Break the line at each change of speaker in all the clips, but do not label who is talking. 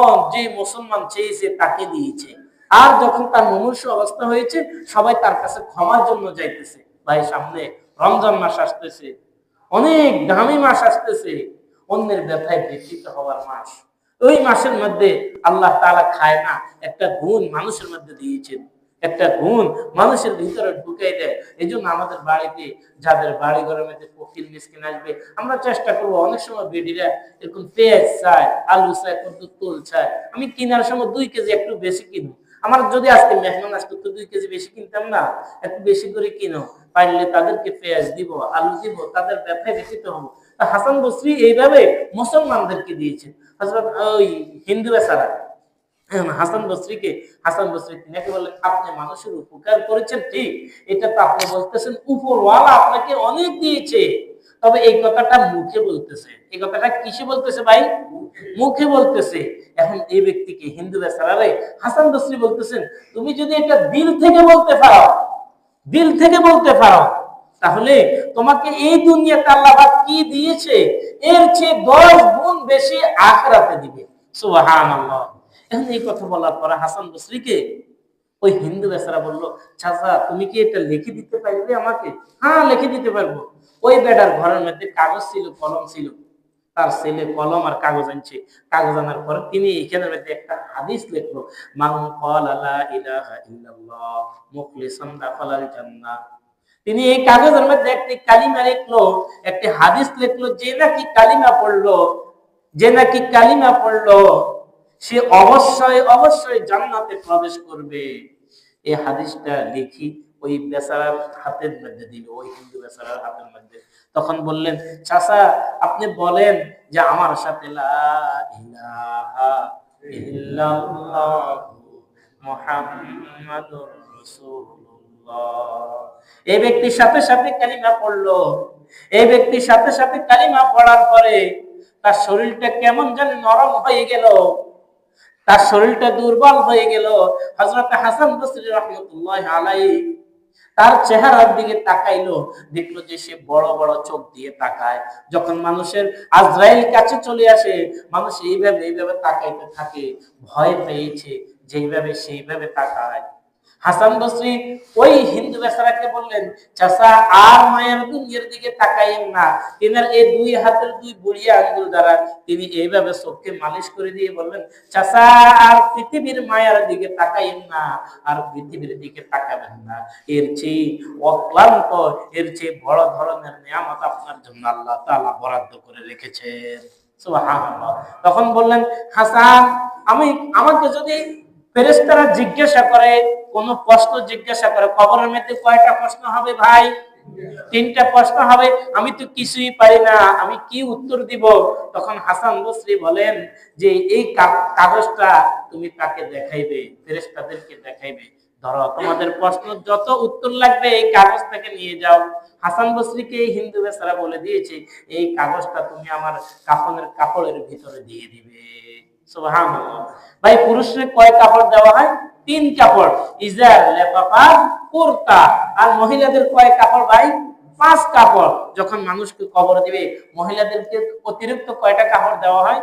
তখন যে মুসলমান চেয়েছে তাকে দিয়েছে। আর যখন তার মনুষ্য অবস্থা হয়েছে, সবাই তার কাছে ক্ষমার জন্য যাইতেছে। ভাই, সামনে রমজান মাস আসতেছে, অনেক দামি মাস আসতেছে, অন্যের ব্যথায় ব্যথিত হওয়ার মাস। ওই মাসের মধ্যে আল্লাহ তালা খায় না একটা গুণ মানুষের মধ্যে দিয়েছেন। একটা গুণ মানুষের ভিতরে ঢুকাই দেয়। এই জন্য আমাদের বাড়িতে, যাদের বাড়ি ঘরের মধ্যে ফকির, মিসকিন আসবে, আমরা চেষ্টা করব, অনেক সময় বেডিরা এরকম পেঁয়াজ চায়, আলু চায়, কত তোল চায়, আমি কেনার সময় দুই কেজি একটু বেশি কিনো আমার যদি আজকে মেহমান আসতো, তো দুই কেজি বেশি কিনতাম না, একটু বেশি করে কিনো পারলে তাদেরকে পেঁয়াজ দিব, আলু দিব, তাদের ব্যবসায় দেখিতে হব। হাসান বসরি এইভাবে মুসলমানদেরকে দিয়েছেন। হজরত ওই হিন্দু বেচারা হাসান বসরিকে, হাসান বসরি তিনাকে বললেন আপনি মানুষের উপকার করেছেন, ঠিক, এটা তো আপনি বলতেছেন, উপরওয়ালা আপনাকে অনেক দিয়েছে, তবে এই কথাটা মুখে বলতেছে। এই কথাটা কিসে বলতেছে ভাই? মুখে বলতেছে। এখন এই ব্যক্তিকে, হিন্দু বেচারারে, হাসান বসরি বলতেছেন, তুমি যদি এটা দিল থেকে বলতে পারো, দিল থেকে বলতে পারো, তাহলে তোমাকে এই দুনিয়াতে আল্লাহ কি দিয়েছে? এর চেয়ে দশ গুণ বেশি আখরাতে দিবে। সুবহানাল্লাহ। এই কথা বলার পরে হাসান বসরিকে ওই হিন্দু বেচারা বলল, চাচা, তুমি কি এটা লিখে দিতে পারবে আমাকে? হ্যাঁ লিখে দিতে পারব। ওই বেটার ঘরের মধ্যে কাগজ ছিল, কলম ছিল। তার ছেলে কলম আর কাগজ আনছে। কাগজ আনার পরে তিনি এখানের মধ্যে একটা হাদিস লিখলো তিনি এই কাগজের মধ্যে একটি কালিমা লিখলো, একটি হাদিস লিখলো, যে নাকি কালিমা পড়ল, যে নাকি কালিমা পড়ল। সে অবশ্যই অবশ্যই জান্নাতে প্রবেশ করবে। এই হাদিসটা লিখি, ওই বেচারার হাতের মধ্যে দিল, ওই হিন্দু বেচারার হাতের মধ্যে। তখন বললেন, চাচা, আপনি বলেন যে আমার সাথে এই ব্যক্তির সাথে সাথে কালিমা পড়ল। এই ব্যক্তির সাথে সাথে কালিমা পড়ার পরে তার শরীরটা কেমন যেন নরম হয়ে গেল। তার শরীরটা দুর্বল হয়ে গেল। হজরত হাসান আলাই তার চেহারার দিকে তাকাইলো। দেখল যে সে বড় বড় চোখ দিয়ে তাকায়। যখন মানুষের আজরাইল কাছে চলে আসে, মানুষ এইভাবে এইভাবে তাকাইতে থাকে। ভয় পেয়েছে যেইভাবে সেইভাবে তাকায়। হাসান বসরি ওই হিন্দু বেচারাকে বললেন, চাচা, আর মায়ের দুনিয়ার দিকে তাকাইয়েন না। তিনার এই দুই হাতের দুই বুড়িয়া আঙ্গুল দ্বারা তিনি এইভাবে চোখকে মালিশ করে দিয়ে বললেন, চাচা, আর পৃথিবীর মায়ের দিকে তাকাইয়েন না, আর পৃথিবীর দিকে তাকাবেন না। এর চেয়ে অক্লান্ত, এর চেয়ে বড় ধরনের নিয়ামত আপনার জন্য আল্লাহ তাআলা বরাদ্দ করে রেখেছেন। তখন বললেন, হাসান, আমি, আমাকে যদি ফেরেশতারা জিজ্ঞাসা করে, কোন প্রশ্ন জিজ্ঞাসা করে কবরের মধ্যে কয়টা প্রশ্ন হবে ভাই? তিনটা প্রশ্ন হবে। আমি তো কিছুই পারি না, আমি কি উত্তর দিব? তখন হাসান বসরি বলেন যে, এই কাগজটা তুমি তাকে দেখাইবে, ফেরেশতাদেরকে দেখাইবে। ধরো, তোমাদের প্রশ্ন যত উত্তর লাগবে, এই কাগজ থেকে নিয়ে যাও। হাসান বসরিকে এই হিন্দু বেচারা বলে দিয়েছে, এই কাগজটা তুমি আমার কাফনের কাপড়ের ভিতরে দিয়ে দিবে। ভাই, পুরুষের কয় কাপড় দেওয়া হয়? তিন কাপড়। ইজার লেফাফা কুর্তা। আর মহিলাদের কয় কাপড় ভাই? পাঁচ কাপড়। যখন মানুষকে কবর দিবে, মহিলাদেরকে অতিরিক্ত কয়টা কাপড় দেওয়া হয়?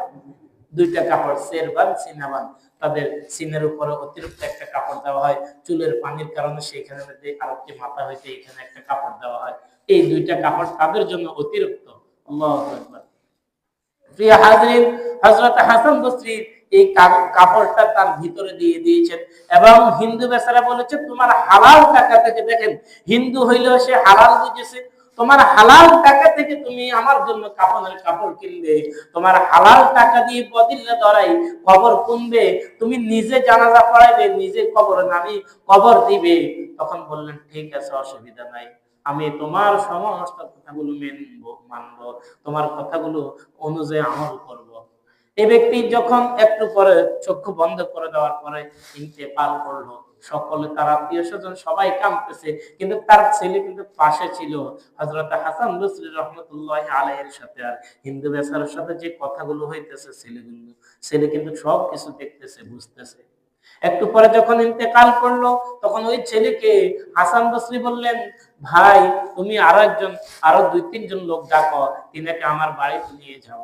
দুইটা কাপড় শেরবান সিনাবান তাদের সিনের উপরে অতিরিক্ত একটা কাপড় দেওয়া হয়। চুলের পানির কারণে সেইখানে মধ্যে আরেকটি মাথা হইতে এখানে একটা কাপড় দেওয়া হয়। এই দুইটা কাপড় তাদের জন্য অতিরিক্ত। আল্লাহু আকবার। প্রিয় হাজরিন হাসান এই কাপড়টা তার ভিতরে দিয়ে দিয়েছেন এবং হিন্দু বেচারা বলেছে, তোমার হালাল টাকা থেকে দেখেন, হিন্দু হইলেও সে হালাল বুঝেছে। তোমার হালাল টাকা থেকে তুমি আমার জন্য কাপড়ের কাপড় কিনবে। তোমার হালাল টাকা দিয়ে কবর কুনবে তুমি নিজে জানাজা পড়াইবে নিজে কবর নামি কবর দিবে। তখন বললেন, ঠিক আছে, অসুবিধা নাই। আমি তোমার সমস্ত কথাগুলো মেনবো, মানবো। তোমার কথাগুলো অনুযায়ী আমল করব। এই ব্যক্তি যখন একটু পরে চক্ষু বন্ধ করে দেওয়ার পরে ইন্তেকাল করল। সকলে তার আত্মীয় স্বজন সবাই কাঁদতেছে, কিন্তু তার ছেলে কিন্তু পাশে ছিল। হজরত হাসান বসরি রহমতুল্লাহ আলাইয়ের সাথে আর হিন্দু বেসারের সাথে যে কথাগুলো হইতেছে ছেলেগুলো ছেলে কিন্তু সব কিছু দেখতেছে, বুঝতেছে। একটু পরে যখন ইন্তেকাল করল, তখন ওই ছেলেকে হাসান বসরি বললেন ভাই, তুমি আরও একজন, আরও দুই, তিনজন লোক ডাকো, তিনাকে আমার বাড়িতে নিয়ে যাও।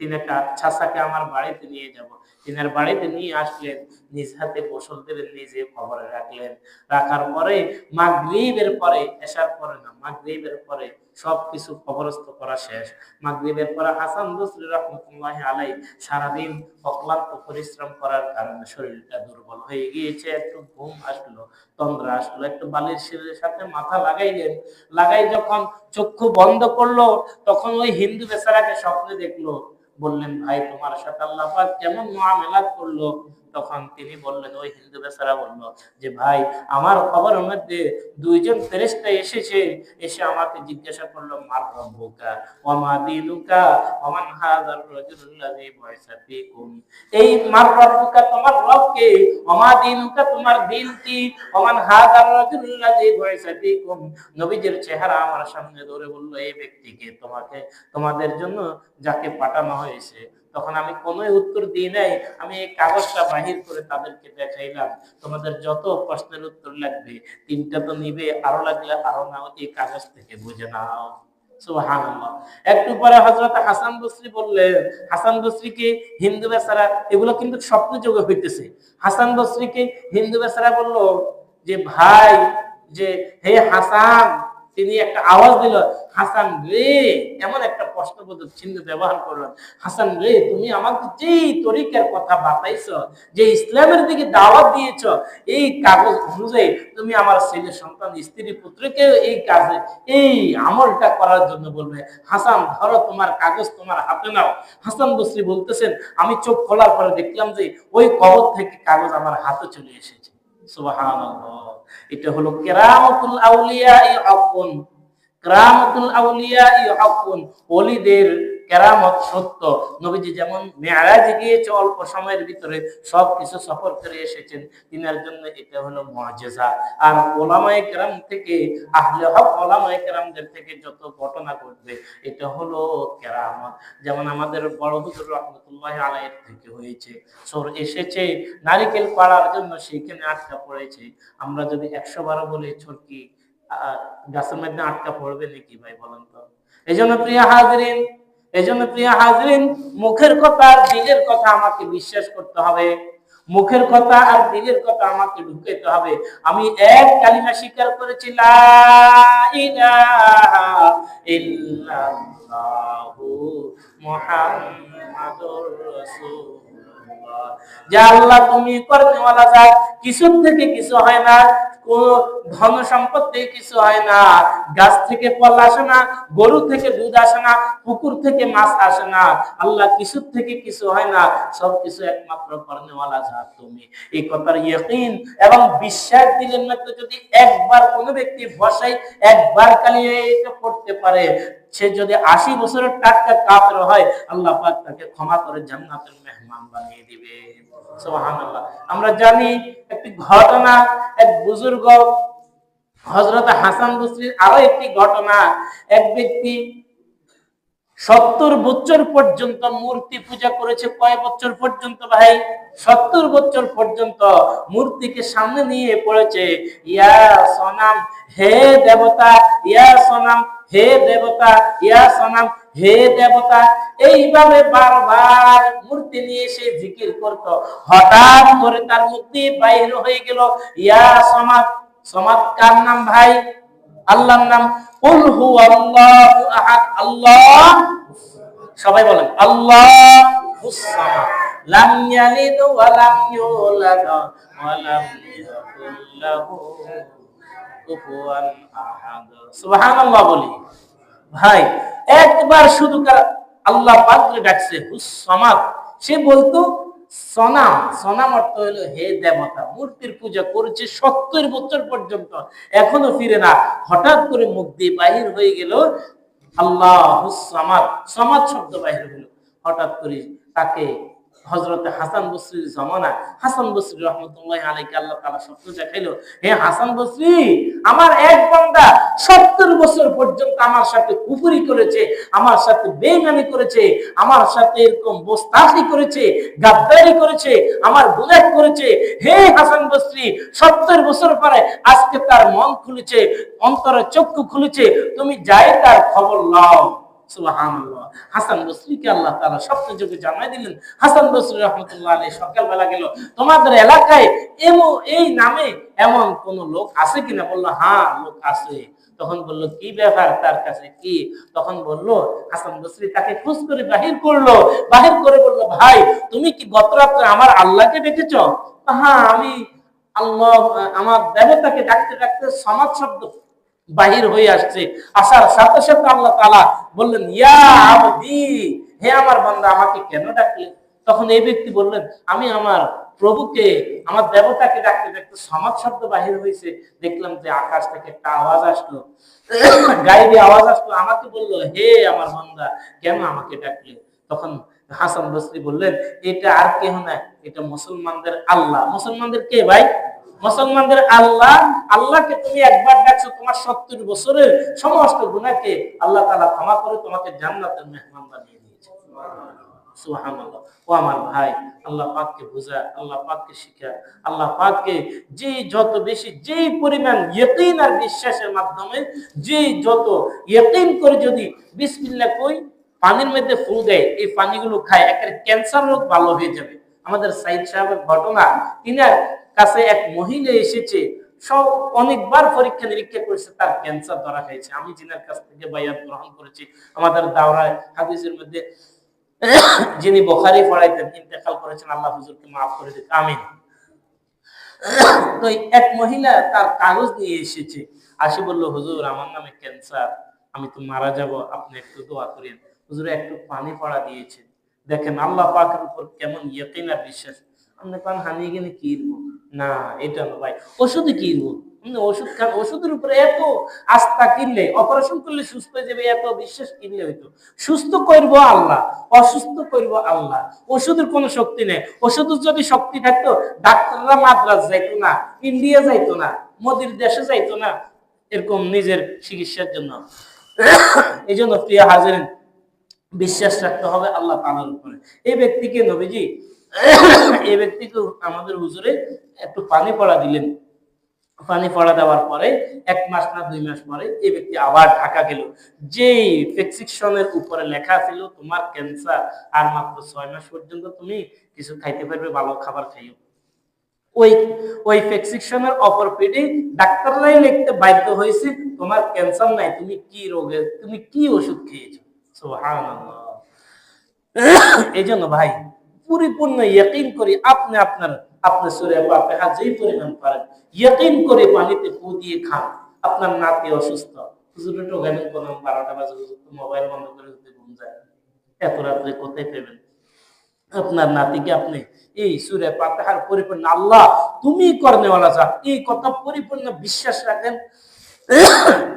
তিনাকে ছাসাকে আমার বাড়িতে নিয়ে যাব। তিনার বাড়িতে নিয়ে আসলেন নিজ হাতে গোসল নিজে খবরে রাখলেন। রাখার পরে মাগরিবের পরে, এসার পরে না, মাগরিবের পরে সবকিছু খবরস্থ করা শেষ। মাগরিবের পরে হাসান বসরি রহমতুল্লাহ আলাই সারাদিন অক্লান্ত পরিশ্রম করার কারণে শরীরটা দুর্বল হয়ে গিয়েছে, একটু ঘুম আসলো, তন্দ্রা আসলো, একটু বালির শিরের সাথে মাথা লাগাইলেন। লাগাই যখন চক্ষু বন্ধ করল, তখন ওই হিন্দু বেচারাকে স্বপ্নে দেখল। বললেন, ভাই, তোমার সাথে আল্লাহ কেমন মুআমেলাত করল? তখন তিনি বললেন, ওই হিন্দু বেচারা বলল যে, ভাই, আমার খবরের মধ্যে দুইজন ফেরেশতা এসেছে, এসে আমাকে জিজ্ঞাসা করল, মার রব্বুকা ওয়া মা দিনুকা ওয়া মান হাযার রাজুলুল্লাযী বুইসা ফীকুম। এই মার রব্বুকা তোমার রব কে ওয়া মা তোমার দিন কি ওয়া মান হাযার রাজুলুল্লাযী বুইসা ফীকুম। নবীজির চেহারা আমার সামনে ধরে বলল, এই ব্যক্তিকে তোমাকে, তোমাদের জন্য যাকে পাঠানো হয়েছে তখন আমি কোনো উত্তর দিই নাই। আমি এই কাগজটা বাহির করে তাদেরকে দেখাইলাম। তোমাদের যত প্রশ্নের উত্তর লাগবে, তিনটা তো নিবে, আরও লাগলে আরও নাও, এই কাগজ থেকে বুঝে নাও। একটু পরে হযরত হাসান বসরি বললেন, হাসান বসরিকে হিন্দু বেচারা, এগুলো কিন্তু স্বপ্ন যোগে হইতেছে। হাসান বসরিকে হিন্দু বেচারা বলল যে, ভাই, যে, হে হাসান তিনি একটা আওয়াজ দিল, হাসান রে। এমন একটা প্রশ্নবোধক চিহ্ন ব্যবহার করলেন হাসান রে, তুমি আমাকে যেই তরিকার কথা বাতাইছ, যে ইসলামের দিকে দাওয়াত দিয়েছ, এই কাগজ অনুযায়ী তুমি আমার ছেলে সন্তান, স্ত্রী, পুত্রকে এই কাজে, এই আমলটা করার জন্য বলবে। হাসান, ধরো তোমার কাগজ তোমার হাতে নাও। হাসান বসরি বলতেছেন, আমি চোখ খোলার পরে দেখলাম যে ওই কবর থেকে কাগজ আমার হাতে চলে এসেছে। এটা হলো কেরামতুল আউলিয়া ই হকুন কেরামতুল আউলিয়া ই হকুন ওলিদের কেরামত সত্য। নবীজি যেমন মেয়ারাজে গিয়েছে অল্প সময়ের ভিতরে সবকিছু সফর করে এসেছেন তিনার জন্য এটা হলো মুআজিজা আর ওলামায়ে কেরাম থেকে, আহলে হক ওলামায়ে কেরামদের থেকে যত ঘটনা ঘটবে, এটা হলো কেরামত। যেমন আমাদের বড় হুজুর রহমতুল্লাহ আলাইহির থেকে হয়েছে, সোর এসেছে নারিকেল পাড়ার জন্য সেখানে আটকা পড়েছে। আমরা যদি একশো বারো বলে ছড়কি গাছের মধ্যে আটকা পড়বে নাকি ভাই বলেন তো? এই জন্য প্রিয় হাজরিন এই জন্য প্রিয় হাজরিন, মুখের কথা আর দিলের কথা আমাকে বিশ্বাস করতে হবে। মুখের কথা আর দিলের কথা আমাকে ঢুকাইতে হবে। আমি এক কালিমা স্বীকার করেছি মুহাম্মাদুর রাসূলুল্লাহ। যা আল্লাহ তুমি করনেওয়ালা জাত কিছুর থেকে কিছু হয় না কোন ধন সম্পদ থেকে কিছু হয় না, গাছ থেকে ফল আসে না, গরু থেকে দুধ আসে না পুকুর থেকে মাছ আসে না, আল্লাহ কিছুর থেকে কিছু হয় না, সব কিছু একমাত্র করনেওয়ালা জাত তুমি। এই কথার ইয়কিন এবং বিশ্বাস দিলেন মাত্র যদি একবার কোনো ব্যক্তি বসাই একবার খালি এটা পড়তে পারে সে যদি আশি বছরের টাটকা কাফের হয়, আল্লাহ তাকে ক্ষমা করে জান্নাতের মেহমান বানিয়ে দিবে। আমরা জানি একটি ঘটনা, এক বুজুর্গ হজরত হাসান বসরির আরও একটি ঘটনা। এক ব্যক্তি সত্তর বছর পর্যন্ত মূর্তি পূজা করেছে কয় বছর পর্যন্ত ভাই? সত্তর বছর পর্যন্ত মূর্তিকে সামনে নিয়ে পড়েছে। ইয়া সনাম, হে দেবতা, ইয়া সনাম, হে দেবতা, ইয়া সনাম, হে দেবতা। এইভাবে বারবার মূর্তি নিয়ে সে জিকির করত। হঠাৎ করে তার মুক্তি বাইরে হয়ে গেল। ইয়া সমাদ সমাদ কার নাম ভাই? আল্লাহর নাম কুল আল্লাহু আহাদ, আল্লাহ সবাই বলেন ভাই, একবার শুধু আল্লাহ ডাকছে সে বলতো সনাম সনাম অর্থ হলো হে দেবতা, মূর্তির পূজা করছে সত্তর বছর পর্যন্ত, এখনও ফিরে না। হঠাৎ করে মুখ দিয়ে বাহির হয়ে গেল আল্লাহ সমাজ সমাজ শব্দ বাহির হলো। হঠাৎ করে তাকে হজরত হাসান বসরির জমানা। হাসান বসরি রহমতুল্লাহ আলাইকে আল্লাহ তাআলা স্বপ্ন দেখাইলো, হে হাসান বসরি, আমার এক বান্দা সত্তর বছর পর্যন্ত আমার সাথে কুফুরি করেছে, আমার সাথে বেইমানি করেছে, আমার সাথে এরকম বোস্তাফি করেছে, গাদ্দারি করেছে, আমার গুনাহ করেছে। হে হাসান বসরি, সত্তর বছর পরে আজকে তার মন খুলেছে অন্তরের চক্ষু খুলেছে, তুমি যাই তার খবর সুবহানাল্লাহ তোমাদের এলাকায় এমন কোন লোক কিনা? বলল হ্যাঁ তখন বলল, কি ব্যাপার? তার কাছে কি? তখন বলল, হাসান বসরি তাকে খোঁজ করে বাহির করল। বাহির করে বলল, ভাই, তুমি কি গত রাত্রে আমার আল্লাহকে ডেকেছ হ্যাঁ আমি আল্লাহ, আমার দেবতাকে ডাকতে ডাকতে সমাজ শব্দ বাহির হয়ে আসছে। আসার সাথে সাথে আল্লাহ তালা বললেন, ইয়া হে আমার বান্দা, আমাকে কেন ডাকলে? তখন এই ব্যক্তি বললেন, আমি আমার প্রভুকে, আমার দেবতাকে ডাকতে ডাকতে সমাজ শব্দ বাহির হয়েছে। দেখলাম যে আকাশ থেকে একটা আওয়াজ আসলো। গাইবে আওয়াজ আসলো। আমাকে বলল, হে আমার বান্দা, কেন আমাকে ডাকলে? তখন হাসান বসরি বললেন, এটা আর কেহ না এটা মুসলমানদের আল্লাহ। মুসলমানদের কে ভাই? মুসলমানদের আল্লাহ, আল্লাহকে তুমি একবার ডাকছো তোমার সত্তর বছরের সমস্ত গুণাকে আল্লাহ তালা ক্ষমা করে তোমাকে জান্নাতের মেহমান বানিয়ে দিয়েছে। ও আমার ভাই, আল্লাহ পাককে বোঝা, আল্লাহ পাককে শিখা, আল্লাহ পাককে যে যত বেশি, যেই পরিমাণ ইয়কিন আর বিশ্বাসের মাধ্যমে, যে যত ইয়কিন করে যদি বিসমিল্লাহ কই, পানির মধ্যে ফু দেয়, এই পানিগুলো খায় একটা ক্যান্সার রোগ ভালো হয়ে যাবে। আমাদের সাইদ সাহেবের ঘটনা তিনার কাছে এক মহিলা এসেছে, সব অনেকবার পরীক্ষা নিরীক্ষা করেছে, তার ক্যান্সার ধরা খাইছে। আমি জিনার কাছ থেকে বাইয়াত গ্রহণ করেছি। আমাদের দাওরায় হাদিসের মধ্যে যিনি বখারি পড়াইতেন, ইন্তেকাল করেছেন, আল্লাহ হুজুরকে মাফ করে দিক, আমিন। তো এক মহিলা তার কাগজ নিয়ে এসেছে। আসি বলল, হুজুর, আমার নামে ক্যান্সার আমি তো মারা যাব, আপনি একটু দোয়া করেন। হুজুর একটু পানি পড়া দিয়েছেন দেখেন, আল্লাহ পাকের উপর কেমন ইয়কিন বিশ্বাস। আপনি পান হানিয়ে গেলে কিনবো না, এটা না ভাই, ওষুধে কিনবো ওষুধ খান, ওষুধের উপরে এত আস্থা কিনলে অপারেশন করলে সুস্থ হয়ে যাবে, এত বিশ্বাস কিনলে হইতো সুস্থ করব আল্লাহ, অসুস্থ করব আল্লাহ। ওষুধের কোনো শক্তি নেই। ওষুধের যদি শক্তি থাকতো, ডাক্তাররা মাদ্রাস যাইতো না, ইন্ডিয়া যাইতো না, মোদির দেশে যাইতো না, এরকম নিজের চিকিৎসার জন্য। এই জন্য প্রিয় হাজিরেন, বিশ্বাস রাখতে হবে আল্লাহ তালার উপরে। এই ব্যক্তিকে নবীজি এই ব্যক্তিকে আমাদের হুজুরে একটু পানি পড়া দিলেন। পানি পড়া দেওয়ার পরে এক মাস না দুই মাস পরে এই ব্যক্তি আবার ঢাকা গেল। যেই প্রেসক্রিপশনের উপরে লেখা ছিল, তোমার ক্যান্সার, আর মাত্র ছয় মাস পর্যন্ত তুমি কিছু খাইতে পারবে, ভালো খাবার খাইও। ওই ওই প্রেসক্রিপশনের অপর পেটে ডাক্তাররাই লিখতে বাধ্য হয়েছে, তোমার ক্যান্সার নাই, তুমি কি রোগে, তুমি কি ওষুধ খেয়েছো? সুবহানাল্লাহ। এই জন্য ভাই পরিপূর্ণ ইয়কিন করি আপনি আপনার আপনার সুরে ফাতিহা যেই পরিমাণ পারেন, ইয়কিন করে পানিতে পু দিয়ে খান। আপনার নাতি অসুস্থ। কোন বারোটা বাজে হুজুর মোবাইল বন্ধ করে দিতে ঘুম যায়। এত রাত্রে কোথায় পেবেন? আপনার নাতিকে আপনি, এই সুরে পাতাহার পরিপূর্ণ আল্লাহ তুমি করনেওয়ালা যা এই কথা পরিপূর্ণ বিশ্বাস রাখেন।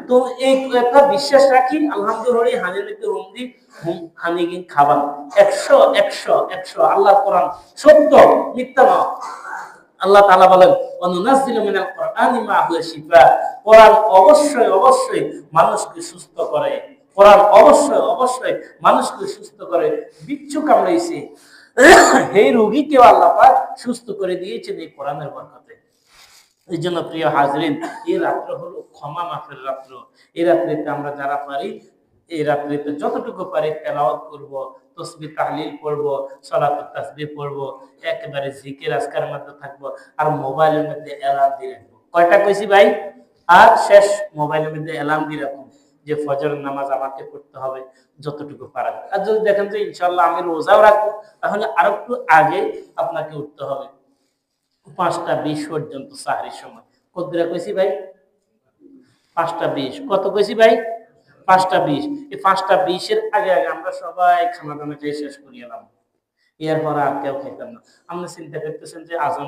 তো এই কথা বিশ্বাস রাখি আলহামদুলিল্লাহ হানিকে রুম দি হানি খাবার। একশো একশো একশো আল্লাহ কোরআন সত্য, মিথ্যা না আল্লাহ তাআলা বলেন অনুনাজিলু মিনাল কোরআনি শিফা। কোরআন অবশ্যই অবশ্যই মানুষকে সুস্থ করে। কোরআন অবশ্যই অবশ্যই মানুষকে সুস্থ করে। বিচ্ছু কামড়াইছে। এই রোগীকেও আল্লাহ পাক সুস্থ করে দিয়েছেন এই কোরআনের বরকতে। এই জন্য প্রিয় হাজরিন, এই রাত্র হলো ক্ষমা মাফের রাত্র। এই রাত্রিতে আমরা যারা পারি, এই রাত্রিতে যতটুকু পারি তেলাওয়াত করব, তসবি তাহলিল পড়ব সলাত তাসবি পড়ব, একেবারে জিকির আজকার মধ্যে থাকব, আর মোবাইলের মধ্যে অ্যালার্ম দিয়ে রাখব। কয়টা কইছি ভাই? আর শেষ, মোবাইলের মধ্যে অ্যালার্ম দিয়ে রাখুন যে ফজর নামাজ আমাকে পড়তে হবে, যতটুকু পারা আর যদি দেখেন যে ইনশাল্লাহ আমি রোজাও রাখব, তাহলে আর একটু আগে আপনাকে উঠতে হবে। পাঁচটা বিশ পর্যন্ত সাহারির সময়। কদ্দুরা কইছি ভাই? পাঁচটা বিশ। কত কইছি ভাই? পাঁচটা বিশ। এই পাঁচটা বিশের আগে আগে আমরা সবাই খানা দানা খেয়ে শেষ করিয়ে এলাম। এরপর আর কেউ খেতাম না। আপনি চিন্তা করতেছেন যে আজান